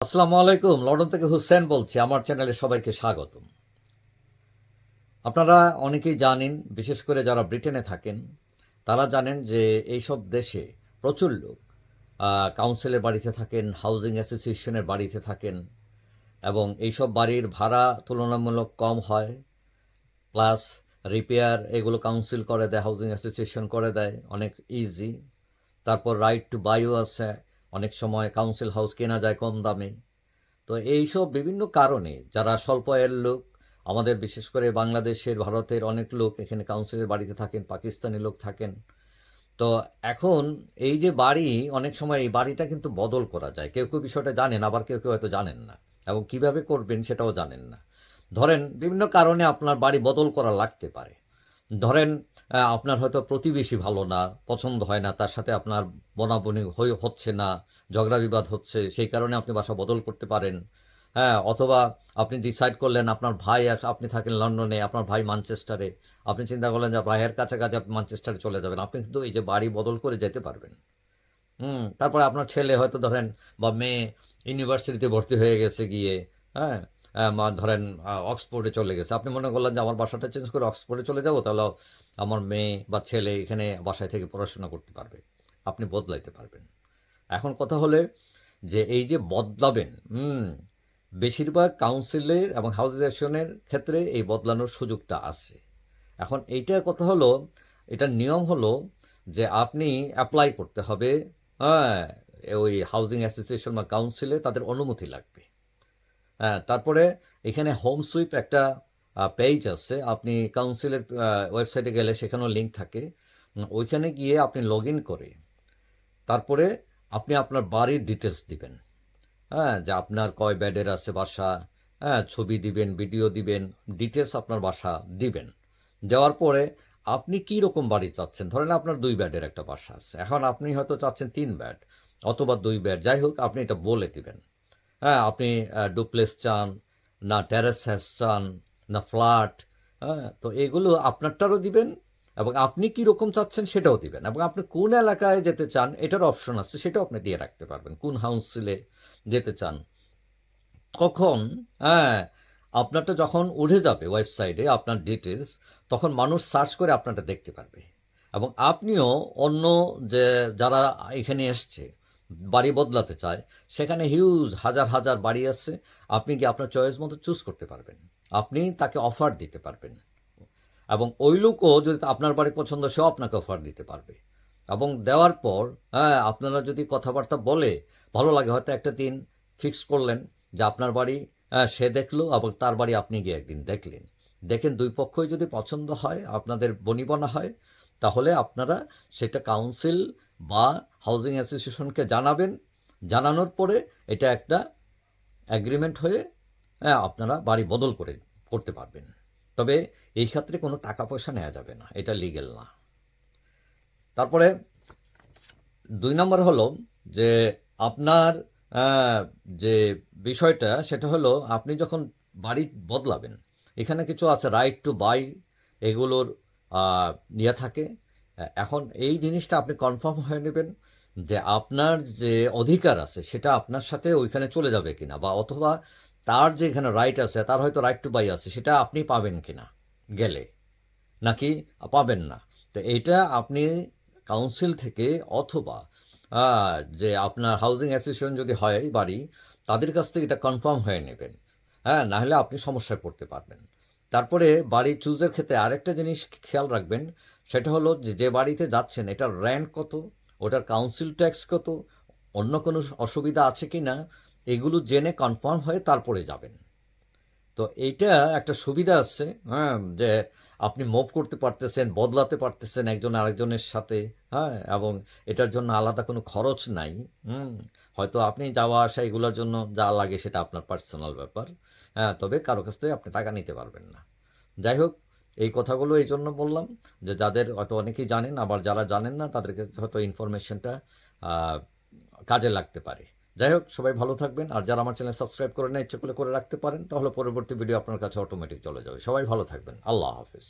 আসসালামু আলাইকুম, লন্ডন থেকে হুসেন বলছি, আমার চ্যানেলে সবাইকে স্বাগতম। আপনারা অনেকেই জানেন, বিশেষ করে যারা ব্রিটেনে থাকেন, তারা জানেন যে এইসব দেশে প্রচুর লোক কাউন্সিলের বাড়িতে থাকেন, হাউজিং অ্যাসোসিয়েশনের বাড়িতে থাকেন, এবং এইসব বাড়ির ভাড়া তুলনামূলক কম হয়, প্লাস রিপেয়ার এগুলো কাউন্সিল করে দেয়, হাউজিং অ্যাসোসিয়েশন করে দেয়, অনেক ইজি তারপর রাইট টু বাইও আছে অনেক সময় কাউন্সিল হাউস কেনা যায় কম দামে। তো এইসব বিভিন্ন কারণে যারা স্বল্প আয়ের লোক, আমাদের বিশেষ করে বাংলাদেশের, ভারতের অনেক লোক এখানে কাউন্সিলের বাড়িতে থাকেন, পাকিস্তানি লোক থাকেন। তো এখন এই যে বাড়ি, অনেক সময় এই বাড়িটা কিন্তু বদল করা যায়। কেউ কেউ বিষয়টা জানেন, আবার কেউ কেউ হয়তো জানেন না। এবং কীভাবে করবেন সেটাও জানেন না। ধরেন বিভিন্ন কারণে আপনার বাড়ি বদল করা লাগতে পারে। ধরেন আপনার হয়তো প্রতিবেশী ভালো না, পছন্দ হয় না, তার সাথে আপনার বনাবনি হয়ে হচ্ছে না, ঝগড়া বিবাদ হচ্ছে, সেই কারণে আপনি বাসা বদল করতে পারেন। হ্যাঁ অথবা আপনি ডিসাইড করলেন আপনার ভাই আপনি থাকেন লন্ডনে, আপনার ভাই মানচেস্টারে আপনি চিন্তা করলেন যে ভাইয়ের কাছাকাছি আপনি ম্যানচেস্টারে চলে যাবেন, আপনি কিন্তু এই যে বাড়ি বদল করে যেতে পারবেন। হুম, তারপরে আপনার ছেলে হয়তো ধরেন বা মেয়ে ইউনিভার্সিটিতে ভর্তি হয়ে গেছে গিয়ে হ্যাঁ ধরেন অক্সফোর্ডে চলে গেছে। আপনি মনে করলেন যে আমার বাসাটা চেঞ্জ করে অক্সফোর্ডে চলে যাব, তাহলে আমার মেয়ে বা ছেলে এখানে বাসায় থেকে পড়াশোনা করতে পারবে। আপনি বদলাইতে পারবেন। এখন কথা হলে যে এই যে বদলাবেন, হুম, বেশিরভাগ কাউন্সিলের এবং হাউজিং ক্ষেত্রে এই বদলানোর সুযোগটা আছে। এখন এইটা কথা হলো, এটার নিয়ম হলো যে আপনি অ্যাপ্লাই করতে হবে হ্যাঁ ওই হাউজিং অ্যাসোসিয়েশন বা কাউন্সিলে তাদের অনুমতি লাগবে। হ্যাঁ তারপরে এখানে হোম সুইপ একটা পেজ আছে। আপনি কাউন্সিলের ওয়েবসাইটে গেলে সেখানেও লিঙ্ক থাকে। ওইখানে গিয়ে আপনি লগ ইন করে, তারপরে আপনি আপনার বাড়ির ডিটেলস দিবেন। হ্যাঁ যে আপনার কয় ব্যাডের আছে বাসা হ্যাঁ ছবি দিবেন ভিডিও দিবেন ডিটেলস আপনার বাসা দিবেন। দেওয়ার পরে আপনি কি রকম বাড়ি চাচ্ছেন? ধরেন আপনার দুই ব্যাডের একটা বাসা আছে। এখন আপনি হয়তো চাচ্ছেন তিন ব্যাড অথবা দুই ব্যাড যাই হোক, আপনি এটা বলে দিবেন। হ্যাঁ আপনি ডুপ্লেস চান, না টেরেস হাউস চান, না ফ্ল্যাট হ্যাঁ তো এগুলো আপনারটারও দিবেন এবং আপনি কি রকম চাচ্ছেন সেটাও দিবেন এবং আপনি কোন এলাকায় যেতে চান এটার অপশন আছে, সেটাও আপনি দিয়ে রাখতে পারবেন। কোন হাউন্সিলে যেতে চান। তখন হ্যাঁ আপনারটা যখন উঠে যাবে ওয়েবসাইটে আপনার ডিটেলস তখন মানুষ সার্চ করে আপনারটা দেখতে পারবে এবং আপনিও অন্য যে, যারা এখানে এসছে বাড়ি বদলাতে চায় সেখানে হিউজ হাজার হাজার বাড়ি আছে আপনি কি আপনার চয়েস মতো চুজ করতে পারবেন। আপনি তাকে অফার দিতে পারবেন। এবং ওই লোকও যদি আপনার বাড়ি পছন্দ সেও আপনাকে অফার দিতে পারবে। এবং দেওয়ার পর হ্যাঁ আপনারা যদি কথাবার্তা বলে ভালো লাগে হয়তো একটা দিন ফিক্স করলেন যে আপনার বাড়ি হ্যাঁ, সে দেখল এবং তার বাড়ি আপনি গিয়ে একদিন দেখলেন। দেখেন দুই পক্ষই যদি পছন্দ হয় আপনাদের বনিবনা হয় তাহলে আপনারা সেটা কাউন্সিল বা হাউজিং অ্যাসোসিয়েশনকে জানাবেন, জানানোর পরে এটা একটা অ্যাগ্রিমেন্ট হয়ে হ্যাঁ আপনারা বাড়ি বদল করে করতে পারবেন। তবে এই ক্ষেত্রে কোনো টাকা পয়সা নেওয়া যাবে না, এটা লিগেল না। তারপরে দুই নম্বর হলো যে আপনার যে বিষয়টা সেটা হলো আপনি যখন বাড়ি বদলাবেন, এখানে কিছু আছে রাইট টু বাই এগুলোর নিয়ে থাকে। এখন এই জিনিসটা আপনি কনফার্ম হয়ে নেবেন যে আপনার যে অধিকার আছে, সেটা আপনার সাথে ওইখানে চলে যাবে কিনা, বা অথবা তার যে এখানে রাইট আছে, তার হয়তো রাইট টু বাই আছে, সেটা আপনি পাবেন কিনা গেলে, নাকি পাবেন না? তো এটা আপনি কাউন্সিল থেকে অথবা যে আপনার হাউজিং অ্যাসোসিয়েশন যদি হয় বাড়ি, তাদের কাছ থেকে এটা কনফার্ম হয়ে নেবেন। হ্যাঁ নাহলে আপনি সমস্যায় পড়তে পারবেন। তারপরে বাড়ি চুজের ক্ষেত্রে আরেকটা জিনিস খেয়াল রাখবেন সেটা হলো যে যে বাড়িতে যাচ্ছেন, এটার র্যান্ট কত? ওটার কাউন্সিল ট্যাক্স কত? অন্য কোনো অসুবিধা আছে কি না এগুলো জেনে কনফার্ম হয়ে তারপরে যাবেন। তো এইটা একটা সুবিধা আছে হ্যাঁ যে আপনি মুভ করতে পারতেছেন, বদলাতে পারতেছেন একজন আরেকজনের সাথে হ্যাঁ এবং এটার জন্য আলাদা কোনো খরচ নাই, হুম। হয়তো আপনি যাওয়া আসা এগুলোর জন্য যা লাগে সেটা আপনার পার্সোনাল ব্যাপার হ্যাঁ তবে কারও কাছ থেকে আপনি টাকা নিতে পারবেন না। যাই হোক এই কথাগুলো এই জন্য বললাম যে যাদের হয়তো অনেকেই জানেন, আবার যারা জানেন না, তাদেরকে হয়তো ইনফরমেশনটা কাজে লাগতে পারে। যাই হোক, সবাই ভালো থাকবেন। আর যারা আমার চ্যানেল সাবস্ক্রাইব করে না, ইচ্ছে করে রাখতে পারেন, তাহলে পরবর্তী ভিডিও আপনার কাছে অটোমেটিক চলে যাবে। সবাই ভালো থাকবেন। আল্লাহ হাফিজ।